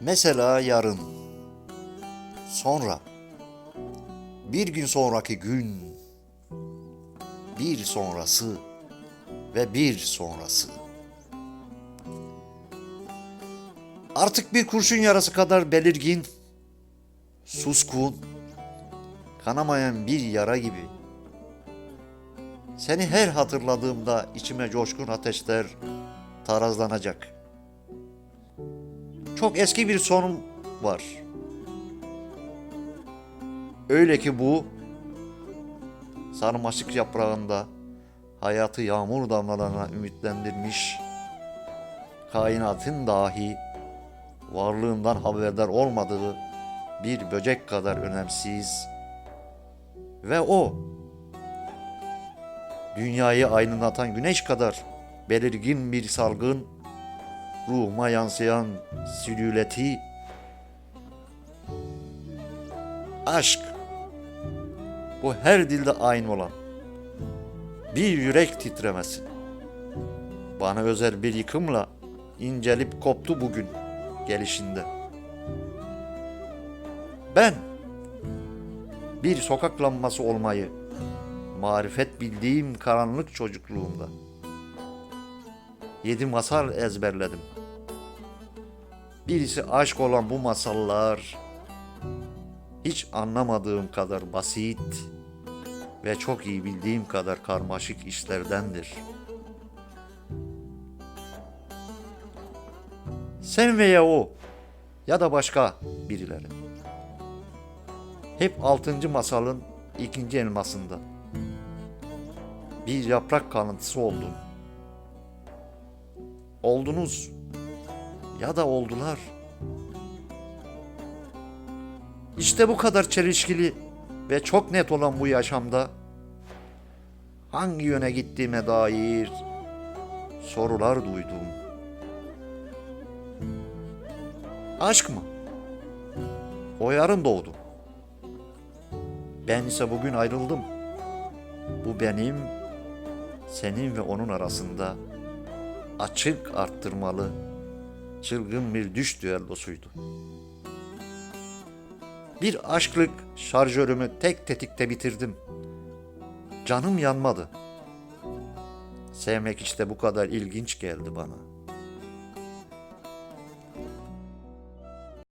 Mesela yarın, sonra, bir gün sonraki gün, bir sonrası ve bir sonrası. Artık bir kurşun yarası kadar belirgin, suskun, kanamayan bir yara gibi. Seni her hatırladığımda içime coşkun ateşler tarazlanacak. Çok eski bir sonum var. Öyle ki bu sarmaşık yaprağında hayatı yağmur damlalarına ümitlendirmiş, kainatın dahi varlığından haberdar olmadığı bir böcek kadar önemsiz ve o dünyayı aydınlatan güneş kadar belirgin bir salgın ruhuma yansıyan silüeti aşk bu her dilde aynı olan bir yürek titremesi bana özel bir yıkımla incelip koptu bugün gelişinde. Ben bir sokak lambası olmayı marifet bildiğim karanlık çocukluğumda yedi masal ezberledim. Birisi aşk olan bu masallar hiç anlamadığım kadar basit ve çok iyi bildiğim kadar karmaşık işlerdendir. Sen veya o ya da başka birileri. Hep altıncı masalın ikinci elmasında. Bir yaprak kalıntısı oldum. Oldunuz ya da oldular. İşte bu kadar çelişkili ve çok net olan bu yaşamda hangi yöne gittiğime dair sorular duydum. Aşk mı? O yarın doğdu. Ben ise bugün ayrıldım. Bu benim, senin ve onun arasında açık arttırmalı, çılgın bir düş düellosuydu. Bir aşklık şarjörümü tek tetikte bitirdim. Canım yanmadı. Sevmek işte bu kadar ilginç geldi bana.''